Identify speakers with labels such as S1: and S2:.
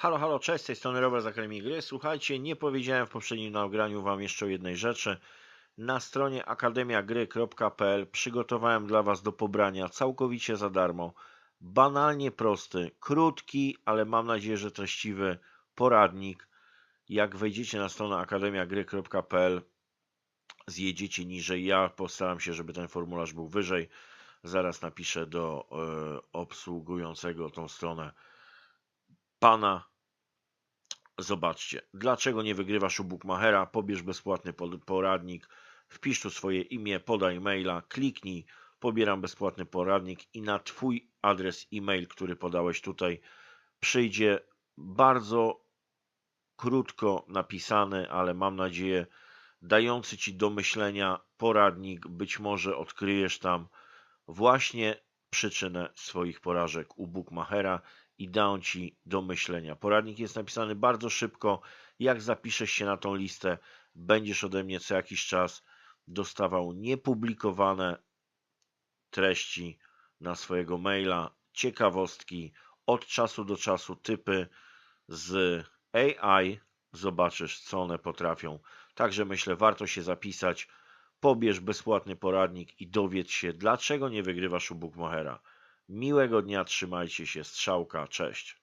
S1: Halo, halo, cześć, z tej strony Robert z Akademii Gry. Słuchajcie, nie powiedziałem w poprzednim nagraniu Wam jeszcze o jednej rzeczy. Na stronie akademiagry.pl przygotowałem dla Was do pobrania całkowicie za darmo, banalnie prosty, krótki, ale mam nadzieję, że treściwy poradnik. Jak wejdziecie na stronę akademiagry.pl zjedziecie niżej. Ja postaram się, żeby ten formularz był wyżej. Zaraz napiszę do e, obsługującego tą stronę pana. Zobaczcie, dlaczego nie wygrywasz u Bookmachera? Pobierz bezpłatny poradnik, wpisz tu swoje imię, podaj maila, kliknij, pobieram bezpłatny poradnik i na Twój adres e-mail, który podałeś tutaj, przyjdzie bardzo krótko napisany, ale mam nadzieję, dający Ci do myślenia poradnik. Być może odkryjesz tam właśnie przyczynę swoich porażek u Bookmachera i da on Ci do myślenia. Poradnik jest napisany bardzo szybko. Jak zapiszesz się na tą listę, będziesz ode mnie co jakiś czas dostawał niepublikowane treści na swojego maila, ciekawostki, od czasu do czasu typy z AI. Zobaczysz, co one potrafią. Także myślę, warto się zapisać. Pobierz bezpłatny poradnik i dowiedz się, dlaczego nie wygrywasz u Bookmachera. Miłego dnia, trzymajcie się, strzałka, cześć.